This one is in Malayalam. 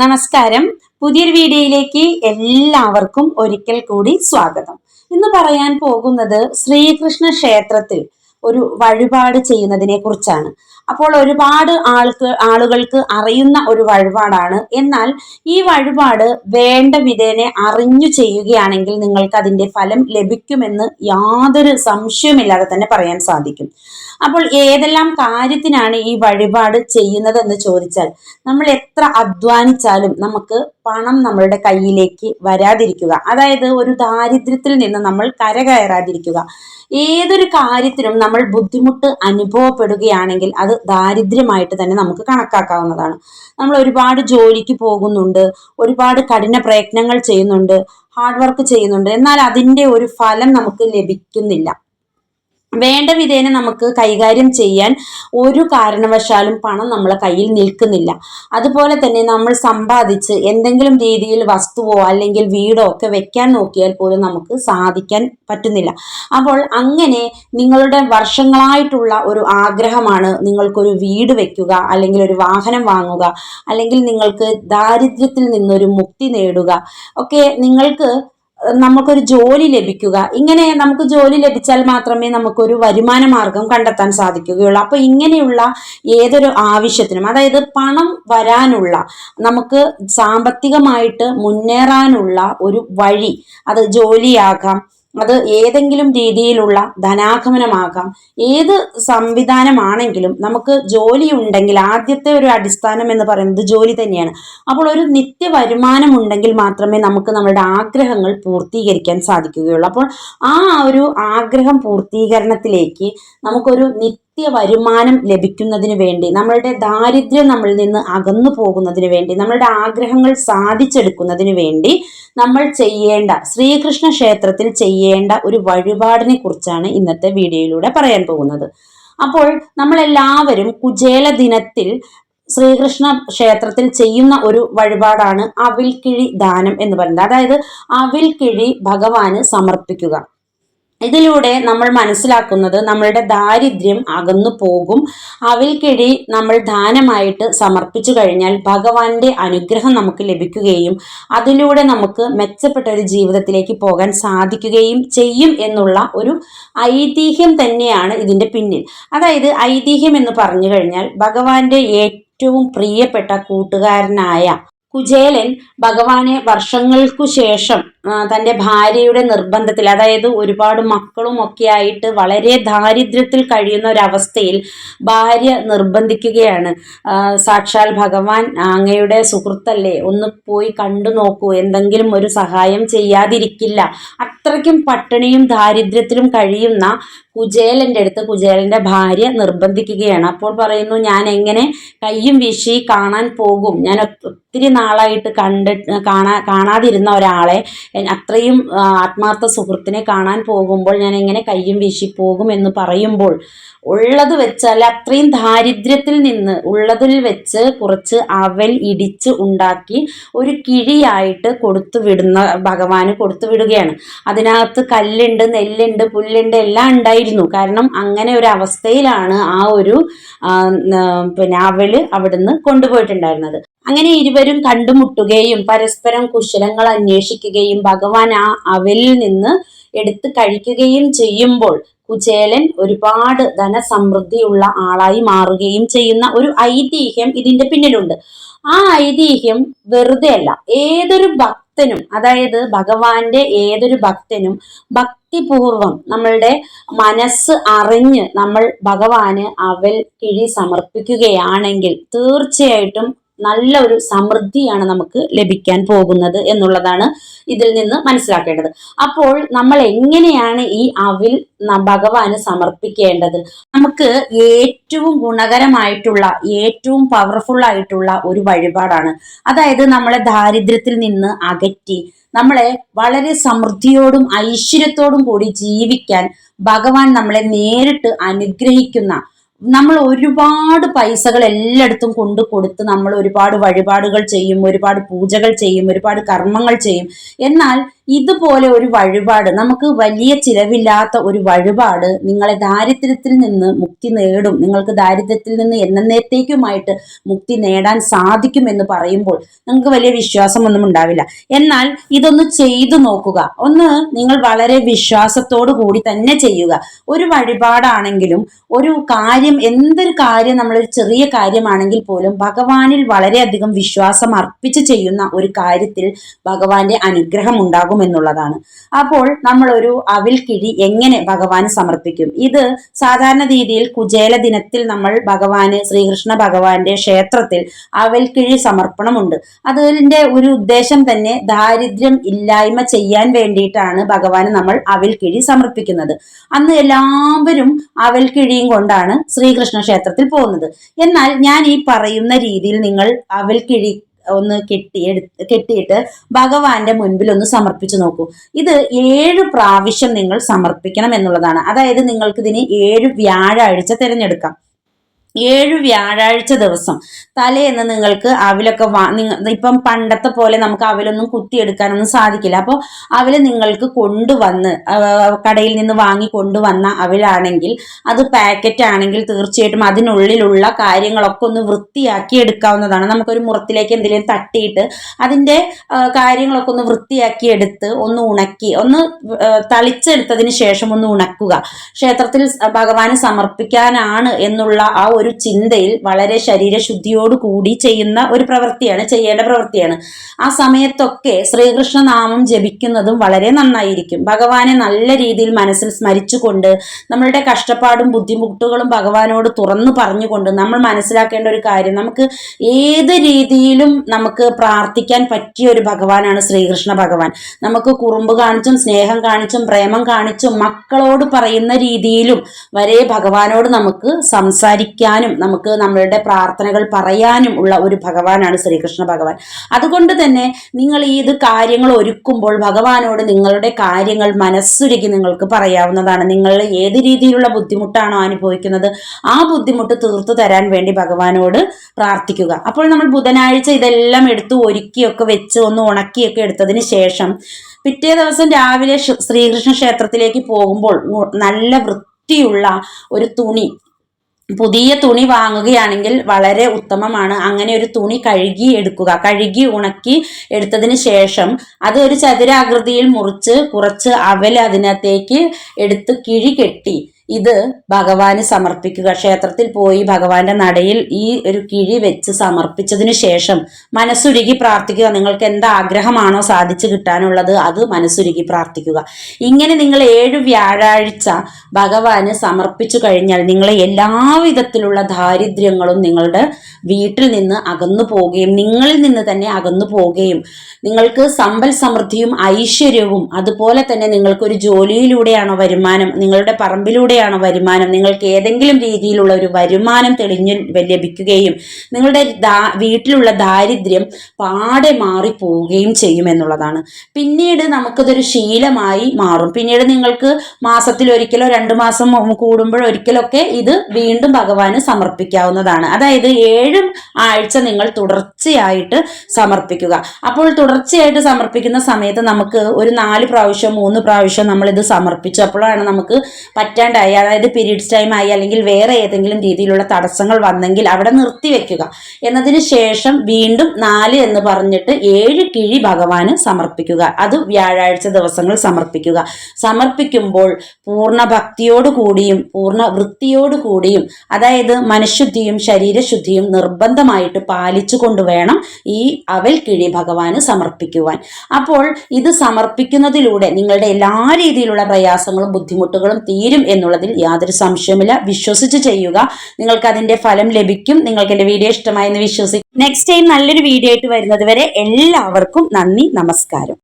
നമസ്കാരം. പുതിയൊരു വീഡിയോയിലേക്ക് എല്ലാവർക്കും ഒരിക്കൽ കൂടി സ്വാഗതം. ഇന്ന് പറയാൻ പോകുന്നത് ശ്രീകൃഷ്ണ ക്ഷേത്രത്തിൽ ഒരു വഴിപാട് ചെയ്യുന്നതിനെ കുറിച്ചാണ്. അപ്പോൾ ഒരുപാട് ആൾക്ക് ആളുകൾക്ക് അറിയുന്ന ഒരു വഴിപാടാണ്. എന്നാൽ ഈ വഴിപാട് വേണ്ട വിധേനെ അറിഞ്ഞു ചെയ്യുകയാണെങ്കിൽ നിങ്ങൾക്ക് അതിന്റെ ഫലം ലഭിക്കുമെന്ന് യാതൊരു സംശയമില്ലാതെ തന്നെ പറയാൻ സാധിക്കും. അപ്പോൾ ഏതെല്ലാം കാര്യത്തിനാണ് ഈ വഴിപാട് ചെയ്യുന്നതെന്ന് ചോദിച്ചാൽ നമ്മൾ എത്ര അധ്വാനിച്ചാലും നമുക്ക് പണം നമ്മളുടെ കയ്യിലേക്ക് വരാതിരിക്കുക. അതായത് ഒരു ദാരിദ്ര്യത്തിൽ നിന്ന് നമ്മൾ കരകയറാതിരിക്കുക. ഏതൊരു കാര്യത്തിനും നമ്മൾ ബുദ്ധിമുട്ട് അനുഭവപ്പെടുകയാണെങ്കിൽ അത് ദാരിദ്ര്യമായിട്ട് തന്നെ നമുക്ക് കണക്കാക്കാവുന്നതാണ്. നമ്മൾ ഒരുപാട് ജോലിക്ക് പോകുന്നുണ്ട് ഒരുപാട് കഠിന പ്രയത്നങ്ങൾ ചെയ്യുന്നുണ്ട് ഹാർഡ് വർക്ക് ചെയ്യുന്നുണ്ട്. എന്നാൽ അതിന്റെ ഒരു ഫലം നമുക്ക് ലഭിക്കുന്നില്ല. വേണ്ട വിധേന നമുക്ക് കൈകാര്യം ചെയ്യാൻ ഒരു കാരണവശാലും പണം നമ്മളെ കയ്യിൽ നിൽക്കുന്നില്ല. അതുപോലെ തന്നെ നമ്മൾ സമ്പാദിച്ച് എന്തെങ്കിലും രീതിയിൽ വസ്തുവോ അല്ലെങ്കിൽ വീടോ ഒക്കെ വെക്കാൻ നോക്കിയാൽ പോലും നമുക്ക് സാധിക്കാൻ പറ്റുന്നില്ല. അപ്പോൾ അങ്ങനെ നിങ്ങളുടെ വർഷങ്ങളായിട്ടുള്ള ഒരു ആഗ്രഹമാണ് നിങ്ങൾക്കൊരു വീട് വെക്കുക അല്ലെങ്കിൽ ഒരു വാഹനം വാങ്ങുക അല്ലെങ്കിൽ നിങ്ങൾക്ക് ദാരിദ്ര്യത്തിൽ നിന്നൊരു മുക്തി നേടുക. ഒക്കെ നിങ്ങൾക്ക് നമുക്കൊരു ജോലി ലഭിക്കുക. ഇങ്ങനെ നമുക്ക് ജോലി ലഭിച്ചാൽ മാത്രമേ നമുക്കൊരു വരുമാന മാർഗം കണ്ടെത്താൻ സാധിക്കുകയുള്ളൂ. അപ്പോൾ ഇങ്ങനെയുള്ള ഏതൊരു ആവശ്യത്തിനും അതായത് പണം വരാനുള്ള നമുക്ക് സാമ്പത്തികമായിട്ട് മുന്നേറാനുള്ള ഒരു വഴി അത് ജോലിയാകാം. അത് ഏതെങ്കിലും രീതിയിലുള്ള ധനാഗമനമാകാം. ഏത് സംവിധാനമാണെങ്കിലും നമുക്ക് ജോലി ഉണ്ടെങ്കിൽ ആദ്യത്തെ ഒരു അടിസ്ഥാനം എന്ന് പറയുന്നത് ജോലി തന്നെയാണ്. അപ്പോൾ ഒരു നിത്യ വരുമാനം ഉണ്ടെങ്കിൽ മാത്രമേ നമുക്ക് നമ്മുടെ ആഗ്രഹങ്ങൾ പൂർത്തീകരിക്കാൻ സാധിക്കുകയുള്ളൂ. അപ്പോൾ ആ ഒരു ആഗ്രഹം പൂർത്തീകരണത്തിലേക്ക് നമുക്കൊരു നിത്യ നിത്യ വരുമാനം ലഭിക്കുന്നതിന് വേണ്ടി നമ്മളുടെ ദാരിദ്ര്യം നമ്മളിൽ നിന്ന് അകന്നു പോകുന്നതിന് വേണ്ടി നമ്മളുടെ ആഗ്രഹങ്ങൾ സാധിച്ചെടുക്കുന്നതിന് വേണ്ടി നമ്മൾ ചെയ്യേണ്ട ശ്രീകൃഷ്ണ ക്ഷേത്രത്തിൽ ചെയ്യേണ്ട ഒരു വഴിപാടിനെ കുറിച്ചാണ് ഇന്നത്തെ വീഡിയോയിലൂടെ പറയാൻ പോകുന്നത്. അപ്പോൾ നമ്മളെല്ലാവരും കുചേല ദിനത്തിൽ ശ്രീകൃഷ്ണ ക്ഷേത്രത്തിൽ ചെയ്യുന്ന ഒരു വഴിപാടാണ് അവിൽക്കിഴി ദാനം എന്ന് പറയുന്നത്. അതായത് അവിൽക്കിഴി ഭഗവാന് സമർപ്പിക്കുക. ഇതിലൂടെ നമ്മൾ മനസ്സിലാക്കുന്നത് നമ്മളുടെ ദാരിദ്ര്യം അകന്നു പോകും. അവിൽക്കിഴി നമ്മൾ ദാനമായിട്ട് സമർപ്പിച്ചു കഴിഞ്ഞാൽ ഭഗവാന്റെ അനുഗ്രഹം നമുക്ക് ലഭിക്കുകയും അതിലൂടെ നമുക്ക് മെച്ചപ്പെട്ട ഒരു ജീവിതത്തിലേക്ക് പോകാൻ സാധിക്കുകയും ചെയ്യും എന്നുള്ള ഒരു ഐതിഹ്യം തന്നെയാണ് ഇതിന്റെ പിന്നിൽ. അതായത് ഐതിഹ്യം എന്ന് പറഞ്ഞു കഴിഞ്ഞാൽ ഭഗവാന്റെ ഏറ്റവും പ്രിയപ്പെട്ട കൂട്ടുകാരനായ കുചേലൻ ഭഗവാനെ വർഷങ്ങൾക്കു ശേഷം തന്റെ ഭാര്യയുടെ നിർബന്ധത്തിൽ അതായത് ഒരുപാട് മക്കളും ഒക്കെ ആയിട്ട് വളരെ ദാരിദ്ര്യത്തിൽ കഴിയുന്ന ഒരവസ്ഥയിൽ ഭാര്യ നിർബന്ധിക്കുകയാണ്. സാക്ഷാൽ ഭഗവാൻ അങ്ങയുടെ സുഹൃത്തല്ലേ ഒന്ന് പോയി കണ്ടു നോക്കൂ എന്തെങ്കിലും ഒരു സഹായം ചെയ്യാതിരിക്കില്ല. അത്രയ്ക്കും പട്ടിണിയും ദാരിദ്ര്യത്തിലും കഴിയുന്ന കുചേലന്റെ അടുത്ത് കുചേലന്റെ ഭാര്യ നിർബന്ധിക്കുകയാണ്. അപ്പോൾ പറയുന്നു ഞാൻ എങ്ങനെ കയ്യും വീശി കാണാൻ പോകും? ഞാൻ ഒത്തിരി നാളായിട്ട് കണ്ട് കാണാ കാണാതിരുന്ന ഒരാളെ അത്രയും ആത്മാർത്ഥ സുഹൃത്തിനെ കാണാൻ പോകുമ്പോൾ ഞാൻ എങ്ങനെ കയ്യും വീശി പോകും എന്ന് പറയുമ്പോൾ ഉള്ളത് വെച്ചാൽ അത്രയും ദാരിദ്ര്യത്തിൽ നിന്ന് ഉള്ളതിൽ വെച്ച് കുറച്ച് അവൽ ഇടിച്ച് ഉണ്ടാക്കി ഒരു കിഴിയായിട്ട് കൊടുത്തു വിടുന്ന ഭഗവാന് കൊടുത്തു വിടുകയാണ്. അതിനകത്ത് കല്ലുണ്ട് നെല്ലുണ്ട് പുല്ലുണ്ട് എല്ലാം ഉണ്ടായിരുന്നു. കാരണം അങ്ങനെ ഒരു അവസ്ഥയിലാണ് ആ ഒരു പിന്നെ അവൽ അവിടുന്ന് കൊണ്ടുപോയിട്ടുണ്ടായിരുന്നത്. അങ്ങനെ ഇരുവരും കണ്ടുമുട്ടുകയും പരസ്പരം കുശലങ്ങൾ അന്വേഷിക്കുകയും ഭഗവാൻ ആ അവലിൽ നിന്ന് എടുത്ത് കഴിക്കുകയും ചെയ്യുമ്പോൾ കുചേലൻ ഒരുപാട് ധനസമൃദ്ധിയുള്ള ആളായി മാറുകയും ചെയ്യുന്ന ഒരു ഐതിഹ്യം ഇതിന്റെ പിന്നിലുണ്ട്. ആ ഐതിഹ്യം വെറുതെ അല്ല ഏതൊരു ഭക്തനും അതായത് ഭഗവാന്റെ ഏതൊരു ഭക്തനും ഭക്തിപൂർവം നമ്മളുടെ മനസ്സ് അറിഞ്ഞ് നമ്മൾ ഭഗവാന് അവൽ കിഴി സമർപ്പിക്കുകയാണെങ്കിൽ തീർച്ചയായിട്ടും നല്ല ഒരു സമൃദ്ധിയാണ് നമുക്ക് ലഭിക്കാൻ പോകുന്നത് എന്നുള്ളതാണ് ഇതിൽ നിന്ന് മനസ്സിലാക്കേണ്ടത്. അപ്പോൾ നമ്മൾ എങ്ങനെയാണ് ഈ അവിൽ ഭഗവാന് സമർപ്പിക്കേണ്ടത്? നമുക്ക് ഏറ്റവും ഗുണകരമായിട്ടുള്ള ഏറ്റവും പവർഫുൾ ആയിട്ടുള്ള ഒരു വഴിപാടാണ്. അതായത് നമ്മളെ ദാരിദ്ര്യത്തിൽ നിന്ന് അകറ്റി നമ്മളെ വളരെ സമൃദ്ധിയോടും ഐശ്വര്യത്തോടും കൂടി ജീവിക്കാൻ ഭഗവാൻ നമ്മളെ നേരിട്ട് അനുഗ്രഹിക്കുന്ന നമ്മൾ ഒരുപാട് പൈസകൾ എല്ലായിടത്തും കൊണ്ടു കൊടുത്ത് നമ്മൾ ഒരുപാട് വഴിപാടുകൾ ചെയ്യും ഒരുപാട് പൂജകൾ ചെയ്യും ഒരുപാട് കർമ്മങ്ങൾ ചെയ്യും. എന്നാൽ ഇതുപോലെ ഒരു വഴിപാട് നമുക്ക് വലിയ ചിലവില്ലാത്ത ഒരു വഴിപാട് നിങ്ങളെ ദാരിദ്ര്യത്തിൽ നിന്ന് മുക്തി നേടും. നിങ്ങൾക്ക് ദാരിദ്ര്യത്തിൽ നിന്ന് എന്നേത്തേക്കുമായിട്ട് മുക്തി നേടാൻ സാധിക്കും എന്ന് പറയുമ്പോൾ നിങ്ങൾക്ക് വലിയ വിശ്വാസമൊന്നും ഉണ്ടാവില്ല. എന്നാൽ ഇതൊന്ന് ചെയ്തു നോക്കുക. ഒന്ന് നിങ്ങൾ വളരെ വിശ്വാസത്തോടു കൂടി തന്നെ ചെയ്യുക. ഒരു വഴിപാടാണെങ്കിലും ഒരു കാര്യം എന്തൊരു കാര്യം നമ്മളൊരു ചെറിയ കാര്യമാണെങ്കിൽ പോലും ഭഗവാനിൽ വളരെയധികം വിശ്വാസം അർപ്പിച്ച് ചെയ്യുന്ന ഒരു കാര്യത്തിൽ ഭഗവാന്റെ അനുഗ്രഹം ഉണ്ടാകും. എന്നുള്ളതാണ്. അപ്പോൾ നമ്മൾ ഒരു അവിൽ കിഴി എങ്ങനെ ഭഗവാന് സമർപ്പിക്കും? ഇത് സാധാരണ രീതിയിൽ കുചേല ദിനത്തിൽ നമ്മൾ ഭഗവാന് ശ്രീകൃഷ്ണ ഭഗവാന്റെ ക്ഷേത്രത്തിൽ അവൽ കിഴി സമർപ്പണമുണ്ട്. അതിന്റെ ഒരു ഉദ്ദേശം തന്നെ ദാരിദ്ര്യം ഇല്ലായ്മ ചെയ്യാൻ വേണ്ടിയിട്ടാണ് ഭഗവാന് നമ്മൾ അവൽ കിഴി സമർപ്പിക്കുന്നത്. അന്ന് എല്ലാവരും അവൽ കിഴിയും കൊണ്ടാണ് ശ്രീകൃഷ്ണ ക്ഷേത്രത്തിൽ പോകുന്നത്. എന്നാൽ ഞാൻ ഈ പറയുന്ന രീതിയിൽ നിങ്ങൾ അവൽ കിഴി ഒന്ന് കെട്ടി കെട്ടിയിട്ട് ഭഗവാന്റെ മുൻപിൽ ഒന്ന് സമർപ്പിച്ചു നോക്കൂ. ഇത് ഏഴ് പ്രാവശ്യം നിങ്ങൾ സമർപ്പിക്കണം എന്നുള്ളതാണ്. അതായത് നിങ്ങൾക്ക് ഇതിന് ഏഴ് വ്യാഴാഴ്ച തിരഞ്ഞെടുക്കാം. ഏഴ് വ്യാഴാഴ്ച ദിവസം. തലേന്ന് നിങ്ങൾക്ക് അവിലൊക്കെ ഇപ്പം പണ്ടത്തെ പോലെ നമുക്ക് അവിലൊന്നും കുത്തിയെടുക്കാനൊന്നും സാധിക്കില്ല. അപ്പോൾ അവിൽ നിങ്ങൾക്ക് കൊണ്ടുവന്ന് കടയിൽ നിന്ന് വാങ്ങി കൊണ്ടുവന്ന അവിലാണെങ്കിൽ അത് പാക്കറ്റ് ആണെങ്കിൽ തീർച്ചയായിട്ടും അതിനുള്ളിലുള്ള കാര്യങ്ങളൊക്കെ ഒന്ന് വൃത്തിയാക്കി എടുക്കാവുന്നതാണ്. നമുക്കൊരു മുറത്തിലേക്ക് എന്തെങ്കിലും തട്ടിയിട്ട് അതിന്റെ കാര്യങ്ങളൊക്കെ ഒന്ന് വൃത്തിയാക്കി എടുത്ത് ഒന്ന് ഉണക്കി ഒന്ന് തളിച്ചെടുത്തതിന് ശേഷം ഒന്ന് ഉണക്കുക. ക്ഷേത്രത്തിൽ ഭഗവാന് സമർപ്പിക്കാനാണ് എന്നുള്ള ആ ഒരു ചിന്തയിൽ വളരെ ശരീരശുദ്ധിയോട് കൂടി ചെയ്യുന്ന ഒരു പ്രവൃത്തിയാണ് ചെയ്യേണ്ട പ്രവൃത്തിയാണ്. ആ സമയത്തൊക്കെ ശ്രീകൃഷ്ണനാമം ജപിക്കുന്നതും വളരെ നന്നായിരിക്കും. ഭഗവാനെ നല്ല രീതിയിൽ മനസ്സിൽ സ്മരിച്ചുകൊണ്ട് നമ്മളുടെ കഷ്ടപ്പാടും ബുദ്ധിമുട്ടുകളും ഭഗവാനോട് തുറന്നു പറഞ്ഞുകൊണ്ട് നമ്മൾ മനസ്സിലാക്കേണ്ട ഒരു കാര്യം നമുക്ക് ഏത് രീതിയിലും നമുക്ക് പ്രാർത്ഥിക്കാൻ പറ്റിയ ഒരു ഭഗവാനാണ് ശ്രീകൃഷ്ണ ഭഗവാൻ. നമുക്ക് കുറുമ്പ് കാണിച്ചും സ്നേഹം കാണിച്ചും പ്രേമം കാണിച്ചും മക്കളോട് പറയുന്ന രീതിയിലും വരെ ഭഗവാനോട് നമുക്ക് സംസാരിക്കാനും നമുക്ക് നമ്മളുടെ പ്രാർത്ഥനകൾ പറയാനും ഉള്ള ഒരു ഭഗവാനാണ് ശ്രീകൃഷ്ണ ഭഗവാൻ. അതുകൊണ്ട് തന്നെ നിങ്ങൾ ഈ ഇത് കാര്യങ്ങൾ ഒരുക്കുമ്പോൾ ഭഗവാനോട് നിങ്ങളുടെ കാര്യങ്ങൾ മനസ്സുരുകി നിങ്ങൾക്ക് പറയാവുന്നതാണ്. നിങ്ങൾ ഏത് രീതിയിലുള്ള ബുദ്ധിമുട്ടാണോ അനുഭവിക്കുന്നത് ആ ബുദ്ധിമുട്ട് തീർത്തു തരാൻ വേണ്ടി ഭഗവാനോട് പ്രാർത്ഥിക്കുക. അപ്പോൾ നമ്മൾ ബുധനാഴ്ച ഇതെല്ലാം എടുത്ത് ഒരുക്കിയൊക്കെ വെച്ച് ഒന്ന് ഉണക്കിയൊക്കെ എടുത്തതിന് ശേഷം പിറ്റേ ദിവസം രാവിലെ ശ്രീകൃഷ്ണ ക്ഷേത്രത്തിലേക്ക് പോകുമ്പോൾ നല്ല വൃത്തിയുള്ള ഒരു തുണി പുതിയ തുണി വാങ്ങുകയാണെങ്കിൽ വളരെ ഉത്തമമാണ്. അങ്ങനെ ഒരു തുണി കഴുകി എടുക്കുക. കഴുകി ഉണക്കി എടുത്തതിന് ശേഷം അത് ഒരു ചതുരാകൃതിയിൽ മുറിച്ച് കുറച്ച് അവൽ അതിനകത്തേക്ക് എടുത്ത് കിഴി കെട്ടി. ഇത് ഭഗവാന് സമർപ്പിക്കുക. ക്ഷേത്രത്തിൽ പോയി ഭഗവാന്റെ നടയിൽ ഈ ഒരു കിഴി വെച്ച് സമർപ്പിച്ചതിനു ശേഷം മനസ്സുരുകി പ്രാർത്ഥിക്കുക. നിങ്ങൾക്ക് എന്ത് ആഗ്രഹമാണോ സാധിച്ചു കിട്ടാനുള്ളത് അത് മനസ്സുരുകി പ്രാർത്ഥിക്കുക. ഇങ്ങനെ നിങ്ങൾ ഏഴ് വ്യാഴാഴ്ച ഭഗവാന് സമർപ്പിച്ചു കഴിഞ്ഞാൽ നിങ്ങളെ എല്ലാവിധത്തിലുള്ള ദാരിദ്ര്യങ്ങളും നിങ്ങളുടെ വീട്ടിൽ നിന്ന് അകന്നു പോവുകയും നിങ്ങളിൽ നിന്ന് തന്നെ അകന്നു പോവുകയും നിങ്ങൾക്ക് സമ്പൽ സമൃദ്ധിയും ഐശ്വര്യവും അതുപോലെ തന്നെ നിങ്ങൾക്കൊരു ജോലിയിലൂടെയാണോ വരുമാനം? നിങ്ങളുടെ പറമ്പിലൂടെയാണോ വരുമാനം? നിങ്ങൾക്ക് ഏതെങ്കിലും രീതിയിലുള്ള ഒരു വരുമാനം തെളിഞ്ഞു ലഭിക്കുകയും നിങ്ങളുടെ വീട്ടിലുള്ള ദാരിദ്ര്യം പാടെ മാറി പോവുകയും ചെയ്യും എന്നുള്ളതാണ്. പിന്നീട് നമുക്കതൊരു ശീലമായി മാറും. പിന്നീട് നിങ്ങൾക്ക് മാസത്തിൽ ഒരിക്കലോ രണ്ട് മാസം കൂടുമ്പോഴോ ഒരിക്കലൊക്കെ ഇത് വീണ്ടും ഭഗവാന് സമർപ്പിക്കാവുന്നതാണ്. അതായത് ഏഴ് ആഴ്ച നിങ്ങൾ തുടർച്ചയായിട്ട് സമർപ്പിക്കുക. അപ്പോൾ തുടർച്ചയായിട്ട് സമർപ്പിക്കുന്ന സമയത്ത് നമുക്ക് ഒരു നാല് പ്രാവശ്യം മൂന്ന് പ്രാവശ്യം നമ്മൾ ഇത് സമർപ്പിച്ചു. അപ്പോഴാണ് നമുക്ക് പറ്റാണ്ടായി അതായത് പീരീഡ്സ് ടൈം ആയി അല്ലെങ്കിൽ വേറെ ഏതെങ്കിലും രീതിയിലുള്ള തടസ്സങ്ങൾ വന്നെങ്കിൽ അവിടെ നിർത്തി വെക്കുക. എന്നതിന് ശേഷം വീണ്ടും നാല് എന്ന് പറഞ്ഞിട്ട് ഏഴ് കിഴി ഭഗവാന് സമർപ്പിക്കുക. അത് വ്യാഴാഴ്ച ദിവസങ്ങൾ സമർപ്പിക്കുക. സമർപ്പിക്കുമ്പോൾ പൂർണ ഭക്തിയോട് കൂടിയും പൂർണ വൃത്തിയോട് കൂടിയും അതായത് മനഃശുദ്ധിയും ശരീരശുദ്ധിയും നിർബന്ധമായിട്ട് പാലിച്ചു കൊണ്ടുവേണം ഈ അവൽ കിഴി ഭഗവാന് സമർപ്പിക്കുവാൻ. അപ്പോൾ ഇത് സമർപ്പിക്കുന്നതിലൂടെ നിങ്ങളുടെ എല്ലാ രീതിയിലുള്ള പ്രയാസങ്ങളും ബുദ്ധിമുട്ടുകളും തീരും എന്നുള്ളതിൽ യാതൊരു സംശയമില്ല വിശ്വസിച്ച് ചെയ്യുക. നിങ്ങൾക്ക് അതിന്റെ ഫലം ലഭിക്കും. നിങ്ങൾക്ക് എന്റെ വീഡിയോ ഇഷ്ടമായെന്ന് വിശ്വസിക്കും. നെക്സ്റ്റ് ടൈം നല്ലൊരു വീഡിയോ ആയിട്ട് വരുന്നത് വരെ എല്ലാവർക്കും നന്ദി നമസ്കാരം.